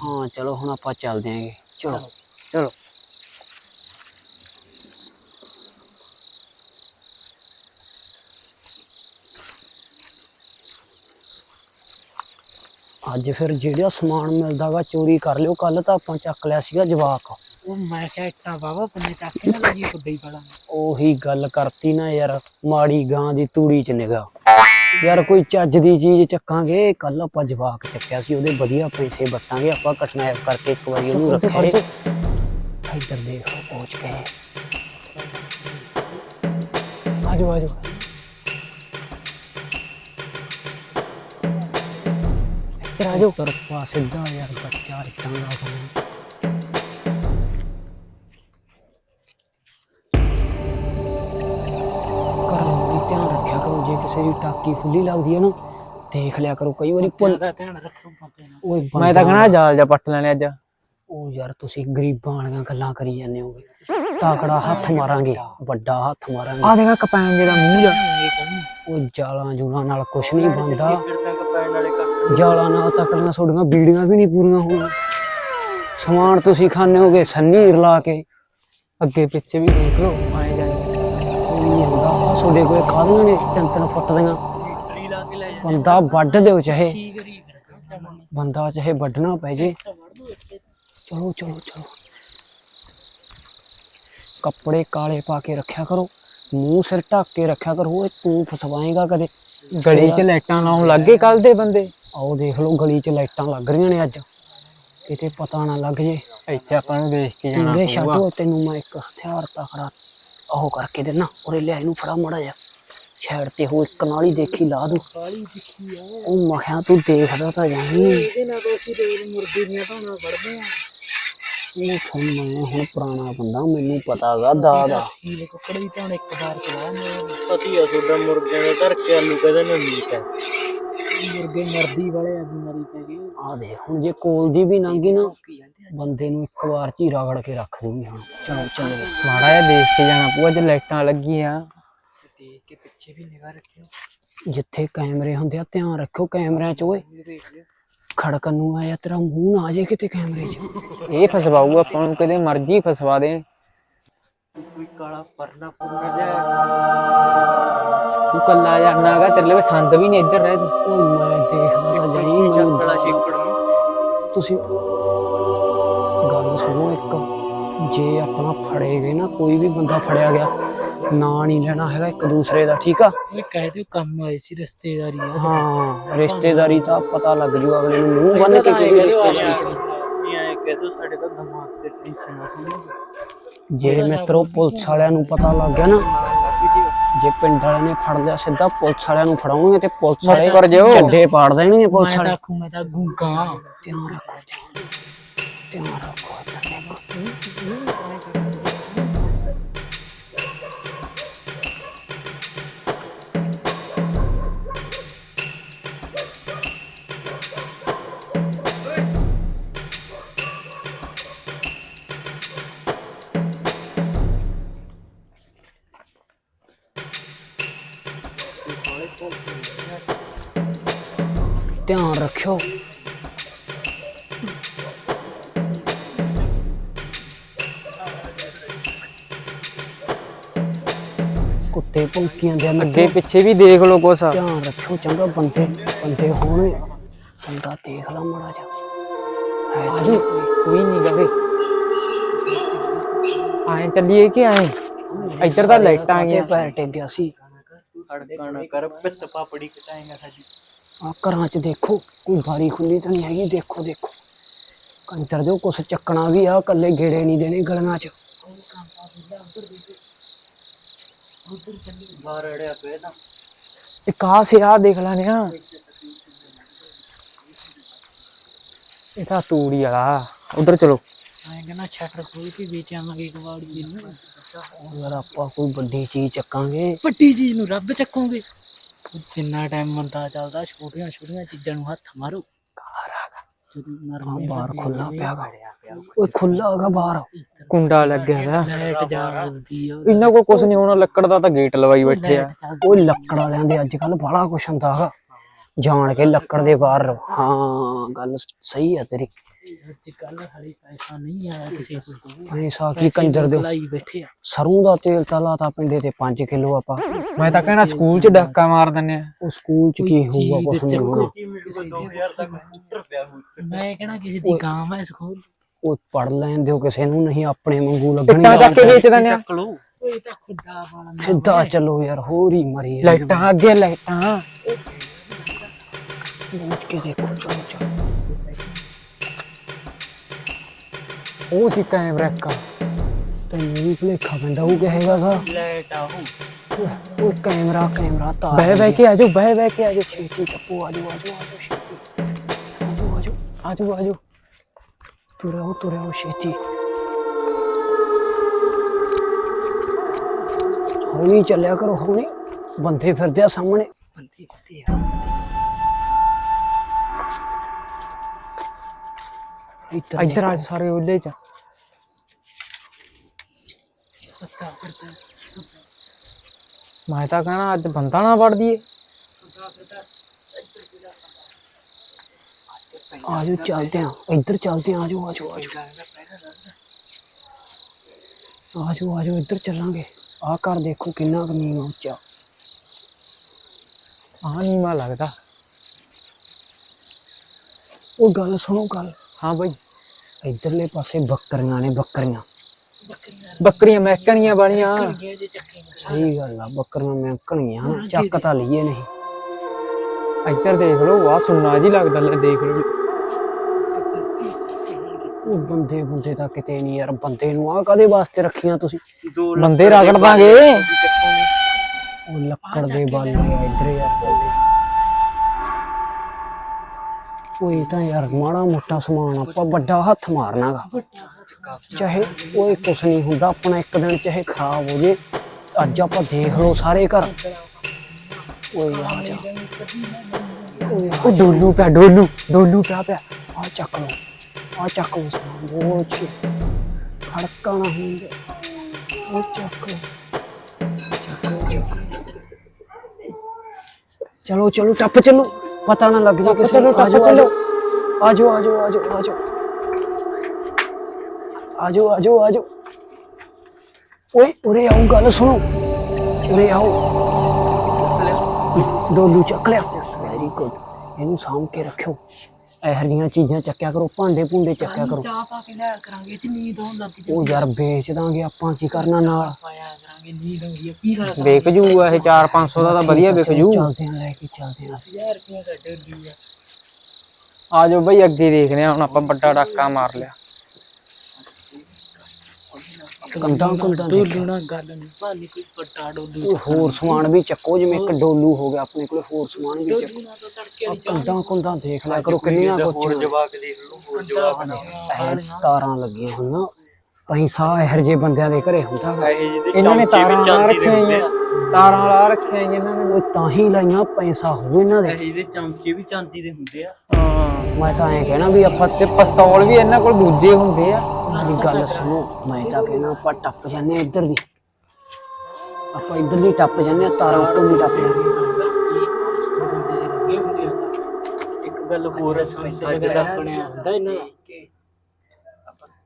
ਹਾਂ ਚਲੋ ਹੁਣ ਆਪਾਂ ਚੱਲਦੇ ਆਂਗੇ। ਚਲੋ ਚਲੋ। ਅੱਜ ਫਿਰ ਜਿਹੜਾ ਸਮਾਨ ਮਿਲਦਾਗਾ ਚੋਰੀ ਕਰ ਲਿਓ। ਕੱਲ ਤਾਂ ਆਪਾਂ ਚੱਕ ਲਿਆ ਸੀਗਾ ਜਵਾਕ। ਉਹ ਮੈਂ ਕਿਹਾ ਇੱਟਾਂ ਬਾਵਾ ਬੰਨੇ ਚੱਕ ਕੇ ਨਾ ਲੱਗੀ ਕੁੱਡੇ ਪੜਾ ਉਹੀ ਗੱਲ ਕਰਤੀ ਨਾ ਯਾਰ ਮਾੜੀ ਗਾਂ ਦੀ ਤੂੜੀ ਚ ਨਿਗਾ ਯਾਰ ਕੋਈ ਚੱਜ ਦੀ ਚੀਜ਼ ਚੱਕਾਂਗੇ ਕੱਲ ਆਪਾਂ ਜਵਾਕ ਚੱਕਿਆ ਸੀ ਉਹਦੇ ਵਧੀਆ ਪੈਸੇ ਬਟਾਂਗੇ ਆਪਾਂ ਕਟਨਾਇਬ ਕਰਕੇ ਇੱਕ ਵਾਰੀ ਉਹਨੂੰ ਰੱਖਾਂਗੇ। ਇੱਧਰ ਦੇਖ ਪਹੁੰਚ ਗਏ। ਆਜੋ ਆਜੋ। ਇੱਧਰ ਆਜੋ। ਤਰਫਾ ਸਿੱਧਾ ਯਾਰ ਬੱਚਾ ਇੱਟਾਂ ਦਾ ਕਿਸੇ ਦੀ ਟਾਕੀ ਖੁੱਲੀ ਲੱਗਦੀ ਹੈ ਨਾ ਦੇਖ ਲਿਆ ਕਰੋ ਕਈ ਵਾਰੀ ਭੁੱਲ ਧਿਆਨ ਰੱਖੋ ਬੰਦੇ ਨਾਲ ਓਏ ਮੈਂ ਤਾਂ ਕਹਣਾ ਜਾਲ ਜਾ ਪੱਟ ਲੈਣੇ ਅੱਜ। ਉਹ ਯਾਰ ਤੁਸੀਂ ਗਰੀਬਾਂ ਵਾਲੀਆਂ ਗੱਲਾਂ ਕਰੀ ਜਾਂਦੇ ਹੋਗੇ। ਤਾਕੜਾ ਹੱਥ ਮਾਰਾਂਗੇ ਵੱਡਾ ਹੱਥ ਮਾਰਾਂਗੇ। ਆ ਦੇਖਾ ਕਪੈਨ ਜਿਹੜਾ ਮੂੰਹ ਜਾ ਉਹ ਜਾਲਾਂ ਜੂਲਾਂ ਨਾਲ ਕੁਛ ਨਹੀਂ ਬਣਦਾ। ਜਾਲਾ ਨਾਲ ਤੱਕਲੀਆਂ ਤੁਹਾਡੀਆਂ ਬੀੜੀਆਂ ਵੀ ਨਹੀਂ ਪੂਰੀਆਂ ਹੋਣੀਆਂ। ਸਮਾਨ ਤੁਸੀਂ ਖਾਣੇ ਹੋਗੇ ਸੰਨੀ ਰਲਾ ਕੇ। ਅੱਗੇ ਪਿੱਛੇ ਵੀ ਦੇਖ ਲਓ ਨਹੀਂ ਹੁੰਦਾ ਆਹ ਤੁਹਾਡੇ ਕੋਲ ਕਾਹਦੀਆਂ ਨੇ ਤਿੰਨ ਤਿੰਨ ਫੁੱਟ ਦੀਆਂ? ਬੰਦਾ ਵੱਢ ਦਿਓ ਚਾਹੇ। ਬੰਦਾ ਚਾਹੇ ਵੱਢਣਾ ਪੈ ਜੇ। ਚਲੋ ਚਲੋ ਚਲੋ। ਕੱਪੜੇ ਕਾਲੇ ਪਾ ਕੇ ਰੱਖਿਆ ਕਰੋ। ਮੂੰਹ ਸਿਰ ਢੱਕ ਕੇ ਰੱਖਿਆ ਕਰੋ। ਓਏ ਤੂੰ ਫਸਵਾਏਗਾ ਕਦੇ? ਗਲੀ 'ਚ ਲਾਈਟਾਂ ਲਾਉਣ ਲੱਗੇ ਕੱਲ ਦੇ ਬੰਦੇ। ਆਓ ਦੇਖ ਲਓ ਗਲੀ 'ਚ ਲਾਈਟਾਂ ਲੱਗ ਰਹੀਆਂ ਨੇ ਅੱਜ। ਕਿਤੇ ਪਤਾ ਨਾ ਲੱਗ ਜੇ। ਇੱਥੇ ਆਪਾਂ ਨੂੰ ਦੇਖ ਕੇ ਜਾਣਾ ਪਊਗਾ। ਛੱਡੋ ਤੈਨੂੰ ਮੈਂ ਇੱਕ ਹਥਿਆਰ ਤਕੜਾ ਉਹ ਕਰਕੇ ਦੇਣਾ ਉਰੇ ਲਿਆ ਇਹਨੂੰ ਫੜਾ ਮੜਾ ਜਾ ਛੇੜ ਤੇ ਹੋ ਇੱਕ ਨਾਲ ਹੀ ਦੇਖੀ ਲਾ ਦੂ। ਉਹ ਮਖਿਆ ਤੂੰ ਦੇਖਦਾ ਤਾਂ ਜਾਹੀਂ ਇਹਦੇ ਨਾਲ ਅਸੀਂ ਰੋਜ਼ ਮੁਰਗੇ ਦੀਆਂ ਧਾਣਾ ਫੜਦੇ ਆ। ਉਹ ਸੁਣ ਮੈਂ ਹੁਣ ਪੁਰਾਣਾ ਬੰਦਾ ਮੈਨੂੰ ਪਤਾਗਾ ਦਾ ਦਾ ਪਤੀ ਆ ਤੁਹਾਡਾ ਮੁਰਗਿਆਂ ਦਾ ਧਰ ਕੇ ਆਲੂ ਕਦੇ ਨਹੀਂ ਮੀਟ ਹੈ। ਆ ਦੇਖ ਹੁਣ ਜੇ ਕੋਲ ਦੀ ਵੀ ਲੰਘੀ ਨਾ ਬੰਦੇ ਨੂੰ ਇੱਕ ਵਾਰ ਚ ਹੀ ਰਗੜ ਕੇ ਰੱਖ ਦੂਗੀ ਹੁਣ। ਚਲੋ ਚਲੋ। ਮਾੜਾ ਜਿਹਾ ਦੇਖ ਕੇ ਜਾਣਾ ਪਊਗਾ ਜੇ ਲਾਈਟਾਂ ਲੱਗੀਆਂ। ਜਿੱਥੇ ਕੈਮਰੇ ਹੁੰਦੇ ਆ ਧਿਆਨ ਰੱਖੋ ਕੈਮਰਿਆਂ 'ਚ ਓਏ। ਖੜਕਣ ਨੂੰ ਆਇਆ ਤੇਰਾ ਮੂੰਹ ਨਾ ਆ ਜੇ ਕਿਤੇ ਕੈਮਰੇ 'ਚ। ਇਹ ਫਸਵਾਊ ਆਪਾਂ ਨੂੰ ਕਦੇ ਮਰਜ਼ੀ ਫਸਵਾ ਦੇ। ਤੂੰ ਕੱਲਾ ਜਾਣਾਗਾ ਤੇਰੇ ਲਈ ਸੰਦ ਵੀ ਨਹੀਂ ਇੱਧਰ ਰਹਿ ਤੂੰ। ਮੈਂ ਦੇਖਦਾ ਤਾਂ ਜਾਈ ਮੈਨੂੰ- ਤੁਸੀਂ ਗੱਲ ਸੁਣੋ ਇੱਕ। ਜੇ ਆਪਣਾ ਫੜੇ ਗਏ ਨਾ ਕੋਈ ਵੀ ਬੰਦਾ ਫੜਿਆ ਗਿਆ ਨਾਂ ਨਹੀਂ ਲੈਣਾ ਹੈਗਾ ਇੱਕ ਦੂਸਰੇ ਦਾ ਠੀਕ ਆ? ਓਏ ਕਹਿ ਦਿਓ ਕੰਮ ਆਏ ਸੀ ਰਿਸ਼ਤੇਦਾਰੀ ਆ। ਹਾਂ ਰਿਸ਼ਤੇਦਾਰੀ ਦਾ ਪਤਾ ਲੱਗ ਜੂ ਅਗਲੇ ਨੂੰ। ਮੂੰਹ ਬੰਨ ਕੇ ਕਿਹੜੀ ਰਿਸ਼ਤੇਦਾਰੀ ਜੇ ਮਿੱਤਰੋ ਪੁਲਿਸ ਵਾਲਿਆਂ ਨੂੰ ਪਤਾ ਲੱਗ ਗਿਆ ਨਾ ਜੇ ਪਿੰਡ ਵਾਲਿਆਂ ਨੇ ਫੜ ਲਿਆ ਸਿੱਧਾ ਪੁਲਿਸ ਵਾਲਿਆਂ ਨੂੰ ਫੜਾਉਣਗੇ ਤੇ ਪੁਲਿਸ ਵਾਲੇ ਕਰ ਜਿਓ। ਝੱਡੇ ਪਾੜ ਦੇਣਗੇ ਪੁਲਿਸ ਵਾਲੇ। ਆਖੂ ਮੈਂ ਤਾਂ ਗੁੰਗਾ। ਧਿਆਨ ਰੱਖੋ ਧਿਆਨ ਧਿਆਨ ਰੱਖੋ। ਧਿਆਨ ਰੱਖਿਓ। ਕੁੱਤੇ ਭੌਂਕੀਆਂ ਦੇ ਅੱਗੇ ਪਿੱਛੇ ਵੀ ਦੇਖ ਲਓ ਕੁਛ। ਧਿਆਨ ਰੱਖਿਓ ਚੰਗਾ ਬੰਦੇ ਬੰਦੇ ਹੋਣਗੇ ਬੰਦਾ ਦੇਖ ਲਾ ਮੜਾ ਜਾ ਹੈ ਤਾਂ ਕੋਈ ਨਹੀਂ ਗਵੇ ਆਏ ਚੱਲੀਏ ਕਿ ਆਏ? ਇੱਧਰ ਤਾਂ ਲਾਈਟਾਂ ਆ ਗਈਆਂ। ਪੈਰ ਟਿਕ ਗਿਆ ਸੀ ਅੜਕਣ ਕਰ ਪਿੱਤ ਪਾਪੜੀ ਕਟਾਏਗਾ ਸਾਡੀ। ਆ ਘਰਾਂ 'ਚ ਦੇਖੋ ਕੋਈ ਬਾਰੀ ਖੁੱਲੀ ਤਾਂ ਨਹੀਂ ਹੈਗੀ ਦੇਖੋ ਦੇਖੋ। ਕੰਟਰ ਦਿਓ ਕੁਛ ਚੱਕਣਾ ਵੀ ਆ ਕੱਲੇ ਗੇੜੇ ਨਹੀਂ ਦੇਣੇ ਗਲੀਆਂ 'ਚ। ਇੱਕ ਆ ਸੇ ਆ ਦੇਖ ਲੈਣੇ ਆ। ਇਹ ਤਾਂ ਤੂੜੀ ਵਾਲਾ। ਉਧਰ ਚਲੋ। ਮੈਂ ਕਹਿੰਦਾ ਸ਼ਟਰ ਖੋਲ ਕੇ ਵੇਚ ਆਵਾਂਗੇ ਕਵਾੜੀ ਨੂੰ ਯਾਰ ਆਪਾਂ ਕੋਈ ਵੱਡੀ ਚੀਜ਼ ਚੱਕਾਂਗੇ। ਵੱਡੀ ਚੀਜ਼ ਨੂੰ ਰੱਬ ਚੱਕੋਗੇ। ਜਿੰਨਾ ਟਾਈਮ ਮੰਦਾ ਚੱਲਦਾ ਛੋਟੀਆਂ ਛੋਟੀਆਂ ਚੀਜ਼ਾਂ ਨੂੰ ਹੱਥ ਮਾਰੋ। ਜਦੋਂ ਆ ਨਰਮੇ ਬਾਹਰ ਖੁੱਲਾ ਪਿਆ ਗਾ। ਓਏ ਖੁੱਲਾ ਹੈਗਾ ਬਾਹਰ। ਕੁੰਡਾ ਲੱਗਿਆ ਹੈ ਲਾਈਟ ਜਾਗਦੀ ਆ ਇਹਨਾਂ ਕੋਲ ਕੁਛ ਨਹੀਂ ਹੋਣਾ ਲੱਕੜ ਦਾ ਤਾਂ ਗੇਟ ਲਵਾਈ ਬੈਠੇ ਆ। ਓਏ ਲੱਕੜ ਵਾਲਿਆਂ ਦੇ ਅੱਜ ਕੱਲ ਬੜਾ ਕੁਛ ਹੁੰਦਾ ਹੈਗਾ ਜਾਣ ਕੇ ਲੱਕੜ ਦੇ ਬਾਹਰ। ਹਾਂ ਗੱਲ ਸਹੀ ਆ ਤੇਰੀ। ਅੱਜ ਕੱਲ ਹਲੀ ਪੈਸਾ ਨਹੀਂ ਆਇਆ ਕਿਸੇ ਕੋਲ। ਪੈਸਾ ਕੀ ਕੰਜਰ ਦੇ ਲਾਈ ਬੈਠੇ ਆ। ਸਰੋਂ ਦਾ ਤੇਲ ਤਾਂ ਲਾਤਾ ਪਿੰਡੇ ਤੇ 5 ਕਿਲੋ ਆਪਾਂ। ਮੈਂ ਤਾਂ ਕਹਿਣਾ ਸਕੂਲ 'ਚ ਡੱਕਾ ਮਾਰ ਦਿੰਨੇ ਆ। ਉਹ ਸਕੂਲ ਚ ਕੀ ਹੋਊਗਾ ਕੁਛ ਨਹੀਂ ਹੋਣਾ ਮੈਂ ਕਹਿਣਾ ਕਿਸੇ ਦੀ ਗਾਂ ਮੈਂ ਸਕੂਲ ਉਹ ਪੜ ਲੈਣ ਦਿਓ ਕਿਸੇ ਨੂੰ ਨਹੀਂ ਆਪਣੇ ਵਾਂਗੂ ਲੱਗਣੀ ਇੱਟਾਂ ਚੱਕ ਕੇ ਵੇਚ ਦਿੰਨੇ ਆ। ਓਏ ਤਾਂ ਖੁੱਡਾ ਵਾਲਾ ਸਿੱਧਾ ਚੱਲੋ ਯਾਰ ਹੋਰ ਹੀ ਮਰੀ। ਲਾਈਟਾਂ ਅੱਗੇ ਲਾਈਟਾਂ। ਪਹੁੰਚ ਕੇ ਦੇਖੋ ਚਲੋ ਚਲੋ। ਉਹ ਸੀ ਕੈਮਰਾ ਕਾ ਤੈਨੂੰ ਵੀ ਭੁਲੇਖਾ ਪੈਂਦਾ ਉਹ ਕਹੇਗਾ ਗਾ ਲਾਈਟ ਆਹੋ ਉਹ ਕੈਮਰਾ ਕੈਮਰਾ ਤਾਰ ਬਹਿ ਬਹਿ ਕੇ ਆਜੋ ਬਹਿ ਬਹਿ ਕੇ ਆਜੋ ਛੇਤੀ ਟੱਪੋ ਆਜੋ ਆਜੋ ਆਜੋ ਛੇਤੀ। ਆਜੋ ਆਜੋ ਆਜੋ ਆਜੋ। ਤੁਰਿਓ ਤੁਰਿਓ ਛੇਤੀ। ਹੌਲੀ ਚੱਲਿਆ ਕਰੋ ਹੌਲੀ। ਬੰਦੇ ਫਿਰਦੇ ਆ ਸਾਹਮਣੇ। ਬੰਦੇ ਕਿੱਥੇ ਆ। ਇੱਧਰ ਆ ਸਾਰੇ ਉਹਲੇ 'ਚ ਪੱਤਾ ਫਿਰਦਾ ਮੈਂ ਤਾਂ ਕਹਿਣਾ ਅੱਜ ਬੰਦਾ ਨਾ ਵੜ ਦੀਏ ਆ ਜਾਓ ਚੱਲਦੇ ਆ ਇੱਧਰ ਚੱਲਦੇ ਆ ਆ ਜਾਓ ਆ ਜਾਓ ਆ ਜਾਓ ਆ ਜਾਓ ਆ ਜਾਓ ਇੱਧਰ ਚੱਲਾਂਗੇ। ਆਹ ਘਰ ਦੇਖੋ ਕਿੰਨਾ ਕੁ ਨੀਵਾਂ ਉੱਚਾ। ਆ ਨੀਵਾ ਲੱਗਦਾ। ਉਹ ਗੱਲ ਸੁਣੋ ਗੱਲ। ਹਾਂ ਬਾਈ। ਇੱਧਰਲੇ ਪਾਸੇ ਬੱਕਰੀਆਂ ਨੇ ਬੱਕਰੀਆਂ। ਬੱਕਰੀਆਂ ਮਹਿਕਣੀਆਂ ਚੱਕੇ ਸਹੀ ਗੱਲ ਆ ਬੱਕਰੀਆਂ ਮੈਂਕਣੀਆਂ ਹਨ ਚੱਕ ਤਾਂ ਲਈਏ ਨਹੀਂ। ਇੱਧਰ ਦੇਖ ਲਓ ਆ ਸੁਣਨਾ ਜੀ ਲੱਗਦਾ ਲੈ ਦੇਖ ਲਓ ਉਹ ਬੰਦੇ ਬੰਦੇ ਤਾਂ ਕਿਤੇ ਨਹੀਂ ਯਾਰ ਬੰਦੇ ਨੂੰ ਆ ਕਾਦੇ ਵਾਸਤੇ ਰੱਖੀਆਂ ਤੁਸੀਂ? ਬੰਦੇ ਰਗੜ ਦਾਂਗੇ। ਉਹ ਲੱਕੜ ਦੇ ਬਾਲੇ ਆ ਇੱਧਰ ਯਾਰ। ਬੰਦੇ ਕੋਈ ਤਾਂ ਯਾਰ ਮਾੜਾ ਮੋਟਾ ਸਮਾਨ ਆਪਾਂ ਵੱਡਾ ਹੱਥ ਮਾਰਨਾਗਾ। ਚਾਹੇ ਉਹ ਕੁਛ ਨਹੀਂ ਹੁੰਦਾ ਆਪਣਾ ਇੱਕ ਦਿਨ ਚਾਹੇ ਖਰਾਬ ਹੋ ਜੇ ਅੱਜ ਆਪਾਂ ਦੇਖ ਲਓ ਸਾਰੇ ਘਰ ਓਏ ਆ ਜਾ ਓਏ ਆ ਉਹ ਡੋਲੂ ਪਿਆ ਡੋਲੂ ਡੋਲੂ ਪਿਆ ਪਿਆ ਆ ਚੱਕ ਲਓ ਆ ਚੱਕ ਲਓ ਸਮਾਨ ਬੋਲ ਕੇ ਖੜਕਾ ਨਾ ਹੁੰਦੇ ਉਹ ਚੱਕ ਲਓ ਚੱਕ ਲਓ, ਚੱਕ ਲਓ। ਚਲੋ ਚਲੋ ਟੱਪ ਚਲੋ ਪਤਾ ਨਾ ਲੱਗ ਜਾ ਕਿਸੇ ਨੂੰ ਟੱਪ ਚਲੋ ਆਜੋ ਆਜੋ ਆਜੋ ਆਜੋ ਆਜੋ ਆਜੋ ਆਜੋ। ਓਏ ਉਰੇ ਆਓ ਗੱਲ ਸੁਣੋ। ਉਰੇ ਆਓ ਡੋਲੂ ਚੱਕ ਲਿਆ। ਵੈਰੀ ਗੁੱਡ ਇਹਨੂੰ ਸਾਂਭ ਕੇ ਰੱਖਿਓ। ਇਹੋ ਜਿਹੀਆਂ ਚੀਜ਼ਾਂ ਚੱਕਿਆ ਕਰੋ ਭਾਂਡੇ ਭੁੰਡੇ ਚੱਕਿਆ ਕਰੋ। ਚਾਹ ਪਾ ਕੇ ਲਿਆ ਕਰਾਂਗੇ ਤੇ ਨੀਂਦ ਆਉਣ ਲੱਗ ਪਈ। ਉਹ ਯਾਰ ਵੇਚ ਦਾਂਗੇ ਆਪਾਂ ਕੀ ਕਰਨਾ ਨਾਲ? ਪਾਇਆ ਕਰਾਂਗੇ ਨੀਂਦ ਹੈ ਪੀ ਵੇਖ ਜੂ ਇਹ 4-500 ਦਾ ਤਾਂ ਵਧੀਆ ਵਿਕ ਜੂ ਚੱਲਦੇ ਆਂ ਲੈ ਕੇ ਚੱਲਦੇ ਆਂ। 1000 ਰੁਪਏ ਦਾ ਡੱਡੀ ਆ। ਆ ਜਾਓ ਬਈ ਅੱਗੇ ਦੇਖਦੇ ਆ ਹੁਣ ਆਪਾਂ ਵੱਡਾ ਡਾਕਾ ਮਾਰ ਲਿਆ। ਕੰਦਾਂ ਕੁੰਦਾਂ ਡੋਲੂ ਨਾਲ ਗੱਲ ਨਹੀਂ। ਭਾਲੀ ਕੋਈ ਵੱਡਾ ਡੋਲੂ ਕੋਈ ਹੋਰ ਸਮਾਨ ਵੀ ਚੱਕੋ ਜਿਵੇਂ ਇੱਕ ਡੋਲੂ ਹੋ ਗਿਆ ਆਪਣੇ ਕੋਲੇ ਹੋਰ ਸਮਾਨ ਵੀ ਚੱਕੋ ਕੰਦਾਂ ਕੁੰਦਾਂ ਦੇਖ ਲਿਆ ਕਰੋ ਕਿੰਨੀਆਂ ਕੁੱਚੀਆਂ ਜਵਾਕ ਦੇਖ ਲਓ ਹੋਰ ਇਹ ਤਾਰਾਂ ਲੱਗੀਆਂ ਹੋਈਆਂ। ਪੈਸਾ ਇਹੋ ਜਿਹੇ ਬੰਦਿਆਂ ਦੇ ਘਰੇ ਹੁੰਦਾ ਗਾ। ਇਹਨਾਂ ਨੇ ਤਾਰਾਂ ਲਾ ਰੱਖੀਆਂ ਹੋਈਆਂ ਤਾਰਾਂ ਲਾ ਰੱਖੀਆਂ ਹੋਈਆਂ ਇਹਨਾਂ ਨੇ ਉਹ ਤਾਂ ਹੀ ਲਾਈਆਂ ਪੈਸਾ ਹੋਊ ਇਹਨਾਂ ਦੇ। ਇਹਦੇ ਚਮਚੇ ਵੀ ਚਾਂਦੀ ਦੇ ਹੁੰਦੇ ਆ। ਹਾਂ ਮੈਂ ਤਾਂ ਐਂ ਕਹਿਣਾ ਵੀ ਆਪਾਂ ਤੇ ਪਿਸਤੌਲ ਵੀ ਇਹਨਾਂ ਕੋਲ ਦੂਜੇ ਹੁੰਦੇ ਆ। ਮੇਰੀ ਗੱਲ ਸੁਣੋ ਮੈਂ ਤਾਂ ਕਹਿਣਾ ਆਪਾਂ ਟੱਪ ਜਾਂਦੇ ਹਾਂ ਇੱਧਰ ਦੀ ਆਪਾਂ ਇੱਧਰ ਦੀ ਟੱਪ ਜਾਂਦੇ ਹਾਂ ਤਾਰਾਂ ਉੱਤੋਂ ਦੀ ਟੱਪ ਜਾਂਦੇ ਹਾਂ। ਇੱਕ ਗੱਲ ਹੋਰ ਸਾਡੇ ਦਾ ਬਣਿਆ ਹੁੰਦਾ ਇਹਨਾਂ ਦਾ।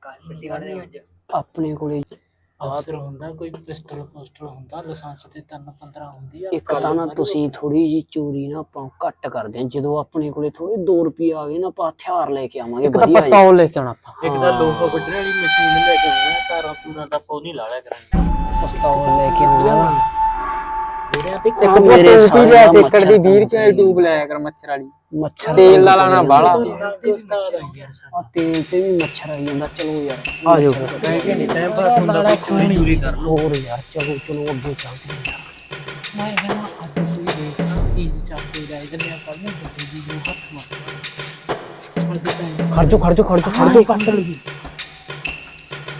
ਕੱਲ ਦਿਖਾਣੇ ਅੱਜ। ਆਪਣੇ ਕੋਲੇ ਅਫਸਰ ਹੁੰਦਾ ਕੋਈ ਪਿਸਟਲ ਪੋਸਟਰ ਹੁੰਦਾ ਲਾਇਸੈਂਸ ਤੇ 3 15 ਹੁੰਦੀ ਆ। ਇੱਕ ਤਾਂ ਨਾ ਤੁਸੀਂ ਥੋੜੀ ਜੀ ਚੋਰੀ ਨਾ ਆਪਾਂ ਘੱਟ ਕਰਦੇ ਹਾਂ ਜਦੋਂ ਆਪਣੇ ਕੋਲੇ ਥੋੜੇ 2 ਰੁਪਏ ਆ ਗਏ ਨਾ ਆਪਾਂ ਹਥਿਆਰ ਲੈ ਕੇ ਆਵਾਂਗੇ ਇੱਕ ਤਾਂ ਵਧੀਆ। ਪਿਸਤੌਲ ਲੈ ਕੇ ਆਉਣਾ ਆਪਾਂ। ਇੱਕ ਤਾਂ ਲੋਹਾ ਵੱਢਣ ਵਾਲੀ ਮਸ਼ੀਨ ਲੈ ਕੇ ਆਉਣਾ ਤਾਰਾਂ ਤੂਰਾਂ ਉਹ ਨਹੀਂ ਲਾ ਲਿਆ ਕਰਾਂਗੇ। ਪਿਸਤੌਲ ਲੈ ਕੇ ਆਉਣਾ ਜਿਹੜਿਆਂ ਤੇ ਇੱਕ ਮੇਰੇ ਟੂਬ ਵੀ ਲਿਆ ਸਾਲੇ ਸੇਕੜ ਦੀ 20 ਰੁਪਏ ਦੀ ਟੂਬ ਲਿਆ ਕਰ ਮੱਛਰ ਵਾਲੀ। ਮੱਛਰ ਤੇਲ ਲਾ ਲਾਣਾ ਬਾਲਾ। ਉਸਤਾਦ ਆ ਯਾਰ ਆ ਤੇਲ ਤੇ ਵੀ ਮੱਛਰ ਆਈ ਜਾਂਦਾ ਚਲੋ ਯਾਰ। ਆ ਜਾਓ। ਨਹੀਂ ਟਾਈਮ ਪਾਸ ਹੁੰਦਾ ਤਾਂ ਚੋਰੀ ਚੋਰੀ ਕਰ ਲਓ। ਹੋਰ ਯਾਰ ਚਲੋ ਚਲੋ ਅੱਗੇ ਚੱਲਦੇ ਹਾਂ। ਯਾਰ ਮੈਂ ਕਹਿੰਦਾ ਅੱਜ ਸੂਈ ਦੇਖਣਾ ਚੀਜ਼ ਚੱਕ ਕੇ ਲੈ ਜੰਨੇ ਆਪਾਂ ਨੂੰ ਵੱਡੀ ਜੀ ਨੂੰ ਹੱਥ ਮਾਰਨਾ ਅੱਜ ਤਾਂ ਖੜ ਜਾ ਖੜ ਜਾ ਖੜ ਜਾ ਖੜ ਜਾ ਕੱਟ ਲਗੀ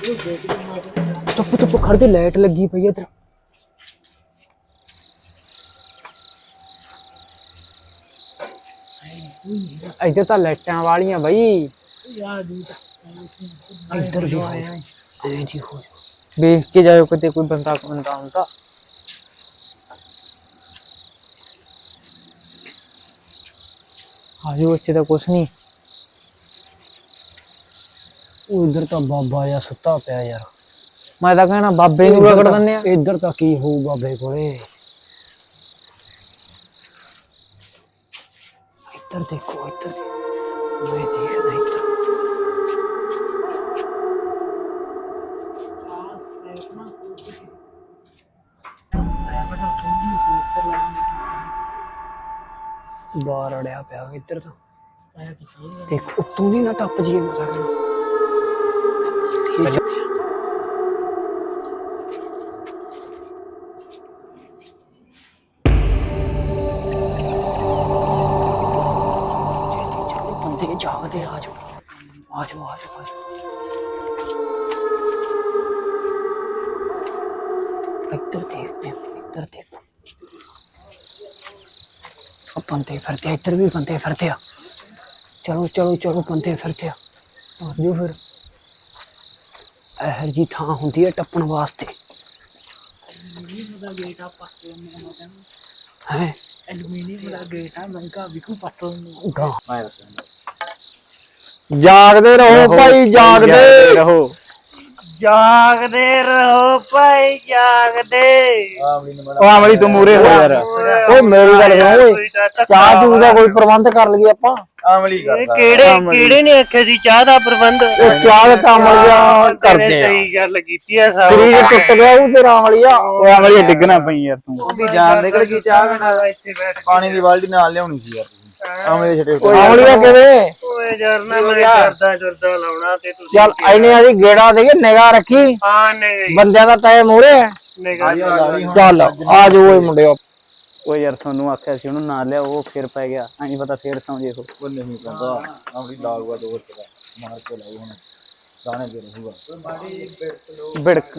ਉਹ ਦੇਖ ਲਈ। ਮੈਂ ਕਿਹਾ ਚੁੱਪ ਚੁੱਪ ਖੜ ਜਾ ਲਾਈਟ ਲੱਗੀ ਪਈ ਹੈ ਇੱਧਰ। ਇੱਧਰ ਤਾਂ ਲਾਈਟਾਂ ਵਾਲੀਆਂ ਬਈ। ਯਾਰ ਇੱਧਰ ਹੋ ਜਾ ਐਂ ਜੀ ਹੋ ਵੇਖ ਕੇ ਜਾਇਓ ਕਿਤੇ ਕੋਈ ਬੰਦਾ ਬੰਦਾ ਹੁੰਦਾ। ਆਜੋ ਇੱਥੇ ਤਾਂ ਕੁਛ ਨਹੀਂ। ਉਹ ਇੱਧਰ ਤਾਂ ਬਾਬਾ ਆ ਸੁੱਤਾ ਪਿਆ ਯਾਰ। ਮੈਂ ਤਾਂ ਕਹਿਣਾ ਬਾਬੇ ਨੂੰ ਰਗੜ ਦਿੰਦੇ ਆ। ਇੱਧਰ ਤਾਂ ਕੀ ਹੋਊ ਬਾਬੇ ਕੋਲੇ। ਇੱਧਰ ਦੇਖੋ ਇੱਧਰ ਦੇ- ਮੈਂ ਦੇਖਦਾ ਇੱਧਰ ਬਾਹਰ ਅੜਿਆ ਪਿਆ ਇੱਧਰ ਤਾਂ ਦੇਖ ਉੱਤੋਂ ਦੀ ਨਾ ਟੱਪ ਜੀਏ ਮੈਂ ਸਾਡੇ ਬੰਦੇ ਬੰਦੇ ਫਿਰਦੇ ਆ, ਇੱਧਰ ਵੀ ਬੰਦੇ ਫਿਰਦੇ ਆ। ਚਲੋ ਚਲੋ ਚਲੋ ਬੰਦੇ ਫਿਰਦੇ ਆ। ਆ ਜਾਓ ਫਿਰ। ਇਹੋ ਜੀ ਥਾਂ ਹੁੰਦੀ ਹੈ ਟੱਪਣ ਵਾਸਤੇ। ਦਾ ਗੇਟ ਆ ਪੱਟ ਲੈਣੇ ਆ ਕਹਿੰਦਾ ਹੈ? ਐਲੂਮੀਨੀਅਮ ਦਾ ਗੇਟ ਆ ਮਹਿੰਗਾ ਵਿਕੂ ਪੱਟ ਲੈਣੇ ਗਾਂ। ਮੈਂ ਦੱਸਦਾ ਜਾਗਦੇ ਰਹੋ ਭਾਈ ਜਾਗਦੇ। ਰਹੋ। ਜਾਗਦੇ ਰਹੋ ਭਾਈ ਜਾਗਦੇ। ਉਹ ਅਮਲੀ ਤੂੰ ਮੂਰੇ ਹੋ ਯਾਰ। ਓਏ ਮੇਰੀ ਗੱਲ ਸੁਣ ਓਏ। ਚਾਹ ਚੂਹ ਦਾ ਕੋਈ ਪ੍ਰਬੰਧ ਕਰ ਲਈਏ ਆਪਾਂ? ਆਮਲੀ ਕਰਦਾ ਕਿਹੜੇ ਕਿਹੜੇ ਨੇ ਆਖਿਆ ਸੀ ਚਾਹ ਦਾ ਪ੍ਰਬੰਧ? ਉਹ ਚਾਹ ਦਾ ਕੰਮ ਜਿਹਾ ਕਰਦੇ ਆ। ਸਹੀ ਗੱਲ ਕੀਤੀ ਆ ਸਾਹਿਬ। ਸਰੀਰ ਟੁੱਟ ਗਿਆ ਉਹ ਤੇਰਾ ਅਮਲੀਆ ਉਹ ਅਮਲੀ ਡਿੱਗਣਾ ਪਈ ਯਾਰ ਤੂੰ। ਉਹਦੀ ਜਾਨ ਨਿਕਲ ਗਈ ਚਾਹ ਬਿਨਾਂ। ਪਾਣੀ ਦੀ ਬਾਲਟੀ ਨਾਲ ਲਿਆਉਣੀ ਸੀ ਯਾਰ। ਆਮਲੇ ਦੇ ਛੱਡੇ ਅਮਲੀਆ ਕਿਵੇਂ? ਓਏ ਯਾਰ ਨਾ ਮੈਂ ਕਰਦਾ ਜਰਦਾ ਲਾਉਣਾ ਤੇ ਤੁਸੀਂ ਚੱਲ ਐਨੇ ਆਦੀ ਗੇੜਾ ਦੇ ਕੇ ਨਿਗਾਹ ਰੱਖੀ। ਹਾਂ ਨਹੀਂ। ਬੰਦਿਆਂ ਦਾ ਟਾਈਮ ਮੂਰੇ ਨਿਗਾਹ ਚੱਲ ਆ ਜਾਓ ਓਏ ਮੁੰਡਿਓ ਓਏ ਯਾਰ ਤੁਹਾਨੂੰ ਆਖਿਆ ਸੀ ਉਹਨੂੰ ਨਾ ਲਿਆ ਉਹ ਫਿਰ ਪੈ ਗਿਆ। ਐਂ ਪਤਾ ਫੇਰ ਸੌਂ ਜੇ ਉਹ। ਉਹ ਨਹੀਂ ਕਹਿੰਦਾ ਆਮਲੀ ਦਾਗਵਾ ਦੋ ਤੇ ਮਾਰ ਕੇ ਲਾਉ ਹੁਣ। ਦਾਣੇ ਦੇ ਰਹੂਗਾ ਬਿੜਕ।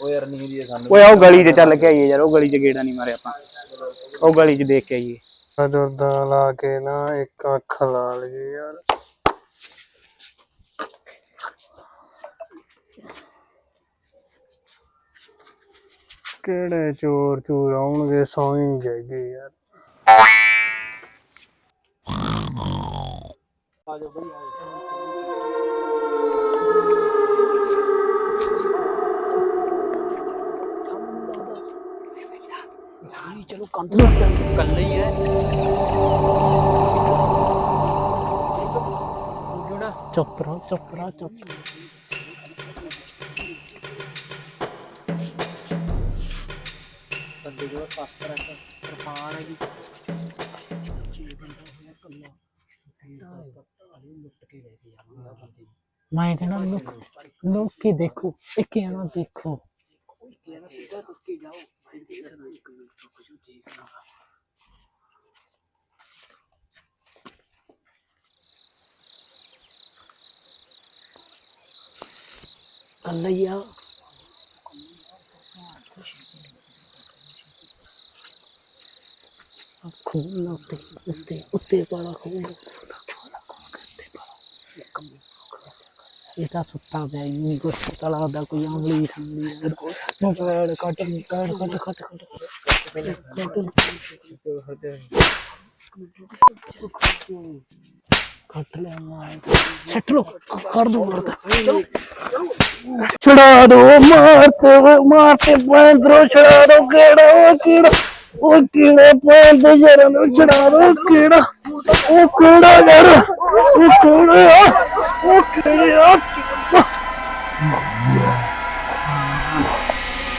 ਉਹ ਯਾਰ ਨਹੀਂ ਦੀ ਸਾਨੂੰ। ਓਏ ਉਹ ਗਲੀ 'ਚ ਚੱਲ ਕੇ ਆਈਏ ਯਾਰ ਉਹ ਗਲੀ 'ਚ ਗੇੜਾ ਨਹੀਂ ਮਾਰਿਆ ਆਪਾਂ। ਉਹ ਗਲੀ 'ਚ ਦੇਖ ਕੇ ਆਈਏ। ਜਰਦਾ ਲਾ ਕੇ ਨਾ ਇੱਕ ਅੱਖ ਲਾ ਲਈਏ ਯਾਰ। ਕਿਹੜੇ ਚੋਰ ਚੂਰ ਆਉਣਗੇ, ਸੌਂ ਹੀ ਜਾਈਏ ਯਾਰ। ਚਲੋ ਕੰਧ ਲੱਗ ਜਾਂਦੀ ਕੱਲੇ ਹੀ ਹੈ। ਚੁੱਪ ਰਹੋ ਚੁੱਪ ਰਹੋ ਚੁੱਪ ਬੰਦੇ ਕੋਲ ਸ਼ਸਤਰ ਹੈ ਕਿਰਪਾਨ ਹੈਗੀ ਜੇ। ਬੰਦਾ ਹੋਇਆ ਕੱਲਾ ਲੁੱਟ ਕੇ ਲੈ ਜਾਵਾਂਗਾ ਬੰਦੇ ਨੂੰ। ਮੈਂ ਕਹਿੰਦਾ ਲੋਕ ਲੋਕ ਕੀ ਦੇਖੋ ਇੱਕ ਜਣਾ ਦੇਖੋ। ਕੱਲਾ ਹੀ ਆ ਖੋਲ ਨਾ ਉੱਤੇ ਉੱਤੇ ਉੱਤੇ ਪਾਲਾ ਖੋਲ ਇਹ ਤਾਂ ਸੁੱਤਾ ਪਿਆ ਨਹੀਂ ਕੁਛ ਪਤਾ ਲੱਗਦਾ ਕੋਈ ਆਂਗਲੀ ਸੰਗਲੀ ਮੋਬਾਈਲ ਕੱਟ ਕੱਟ ਕੱਟ ਕੱਟ। ਕੱਟ ਕੱਟ ਲੈ ਮਾਰ ਛੱਟ ਲੋ ਕਰ ਦੋ ਮਰਦਾ ਚਲੋ। ਛੜਾ ਦੋ ਮਾਰਤੇ ਮਾਰਤੇ ਪੰਦਰੋ ਛੜਾ ਦੋ, ਕਿਹੜਾ ਉਹ ਕਿਹੜਾ ਉਹ ਕਿਹੜੇ ਪੰਦ ਜਰਾਂ ਨੂੰ ਛੜਾ ਦੋ ਕਿਹੜਾ ਉਹ ਕਿਹੜਾ ਯਾਰ ਉਹ ਕਿਹੜਾ ਉਹ ਕਿਹੜਾ